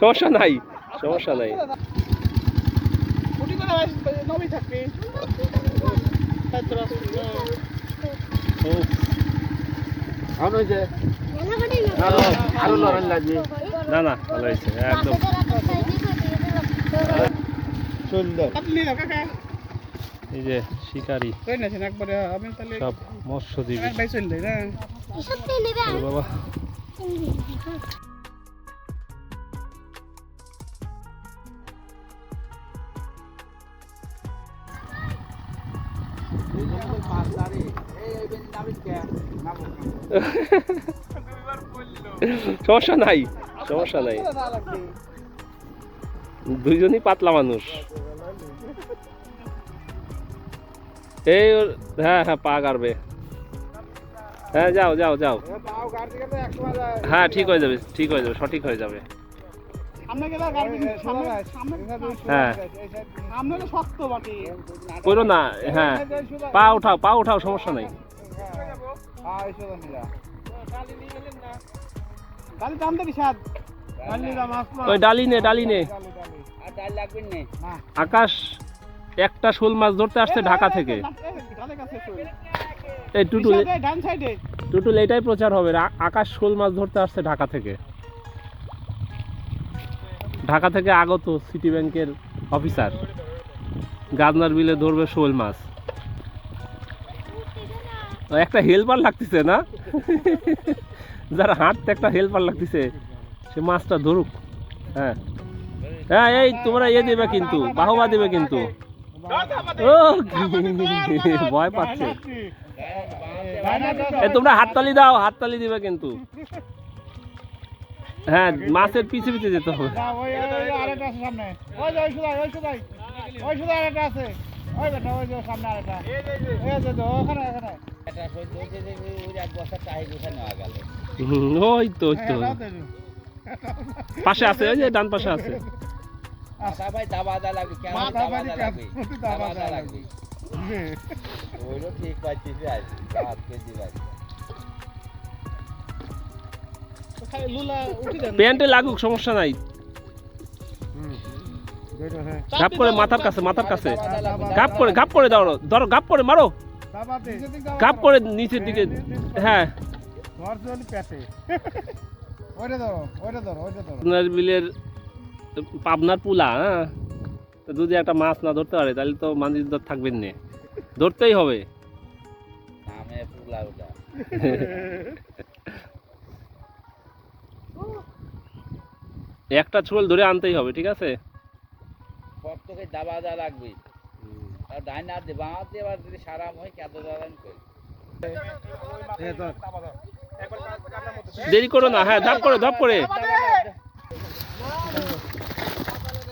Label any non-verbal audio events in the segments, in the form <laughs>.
সমস্যা নাই সমস্যা নাই। না না ভালো হয়েছে একদম। সুন্দর এই যে শিকারি সব মৎস্যজীবী। বাবা। <laughs> সমস্যা নাই সমস্যা নাই। দুইজনই পাতলা মানুষ। এই হ্যাঁ হ্যাঁ পা গাড়বে। হ্যাঁ যাও যাও যাও হ্যাঁ ঠিক হয়ে যাবে ঠিক হয়ে যাবে সঠিক হয়ে যাবে সামনে গেলে গাড়ি সামনে সামনে হ্যাঁ করো না হ্যাঁ পা উঠাও পা উঠাও সমস্যা নেই ওই ডালি নে ডালি নে আর ডাল লাগবে না আকাশ একটা শোল মাছ ধরতে আসছে ঢাকা থেকে এই টুটুল ডান সাইডে। টুটুল এটাই প্রচার হবে আকাশ শোল মাছ ধরতে আসছে ঢাকা থেকে। ঢাকা থেকে আগত সিটি ব্যাংকের অফিসার গাজনার বিলে ধরবে শোল মাছ। একটা হেল্পার লাগতেছে না? <laughs> যারা হাঁটতে একটা হেল্পার লাগতেছে সে মাছটা ধরুক। হ্যাঁ। হ্যাঁ এই তোমরা ইয়ে দেবে কিন্তু বাহবা দেবে কিন্তু। ভয় পাচ্ছে। তোমরা হাততালি দাও হাততালি দিবে কিন্তু। হ্যাঁ মাছের পিছে পিছে যেতে হবে। পাশে আছে, ওই যে ডান পাশে আছে। ভাই দাবা দা লাগবে কেন দাবা দা লাগবে? দাবা দা লাগবে। ওইলো ঠিক পাচ্ছিস আজ হাত কেজি ভাই লুলা উঠি দেন প্যান্টে লাগুক সমস্যা নাই। ঘাপ করে মাথার কাছে মাথার কাছে। ঘাপ করে ঘাপ করে দাও ধরো ঘাপ করে মারো। ঘাপ করে। নিচের দিকে হ্যাঁ <laughs> ওইটা ওইটা ওইটা বিলের পাবনার পুলা হ্যাঁ? তো যদি একটা মাছ না ধরতে পারে তাহলে তো মানুষ ধর থাকবেন না। ধরতেই হবে। পুলা <laughs> একটা ছোল ধরে আনতেই হবে ঠিক আছে? প্রত্যেকে দাবা দা লাগবে। আর ডাইন হাত দিয়ে বাঁ দিয়ে এবার যদি সারাম হয় কেঁদো দাঁড়ান কই? দেরি করো না হ্যাঁ ধাপ করে ধাপ করে।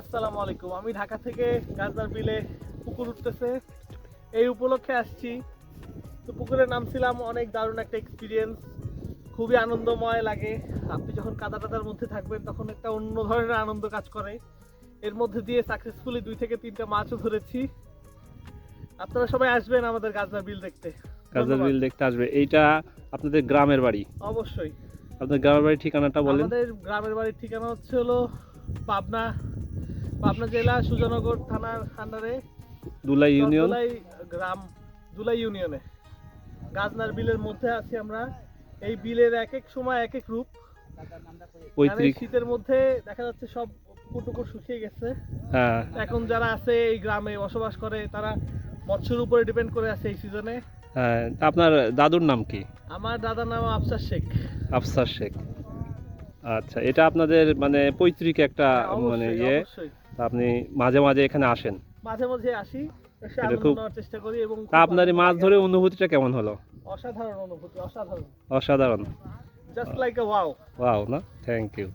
আসসালামু আলাইকুম। আমি ঢাকা থেকে গাজদার বিলে পুকুর উঠতেছে। এই উপলক্ষে আসছি। তো পুকুরে নামছিলাম অনেক দারুণ একটা এক্সপিরিয়েন্স খুবই আনন্দময় লাগে। আপনি যখন কাদা টাদার মধ্যে থাকবেন তখন একটা অন্য ধরনের আনন্দ কাজ করে। এর মধ্যে দিয়ে সাকসেসফুলি দুই থেকে তিনটা মাছও ধরেছি। আপনারা সবাই আসবেন আমাদের গাজদার বিল দেখতে। ধন্যবাদ। বিল দেখতে আসবে। এইটা আপনাদের গ্রামের বাড়ি? অবশ্যই। আপনাদের গ্রামের বাড়ির ঠিকানাটা বলেন। আমাদের গ্রামের বাড়ির ঠিকানা হচ্ছে হলো পাবনা পাবনা জেলা সুজনগর থানার আন্ডারে। দুলাই ইউনিয়ন? দুলাই গ্রাম দুলাই ইউনিয়নে। গাজনার বিলের মধ্যে আছি আমরা। এই বিলের এক এক সময় এক এক রূপ। পৈতৃক শীতের মধ্যে দেখা যাচ্ছে সব পুকুর শুকিয়ে গেছে। হ্যাঁ। এখন যারা আছে এই গ্রামে বসবাস করে তারা মৎস্যের উপরে ডিপেন্ড করে আছে এই সিজনে। হ্যাঁ আপনার দাদুর নাম কি? আমার দাদার নাম আফসার শেখ। আফসার শেখ। আচ্ছা এটা আপনাদের মানে পৈতৃক একটা হ্যাঁ, মানে ইয়ে? আপনি মাঝে মাঝে এখানে আসেন। মাঝে মাঝে আসি এসে আনন্দ নেওয়ার চেষ্টা করি এবং তা আপনার এই মাছ ধরে অনুভূতিটা কেমন হলো? অসাধারণ অনুভূতি অসাধারণ। অসাধারণ। জাস্ট লাইক ওয়াও ওয়াও না? Thank you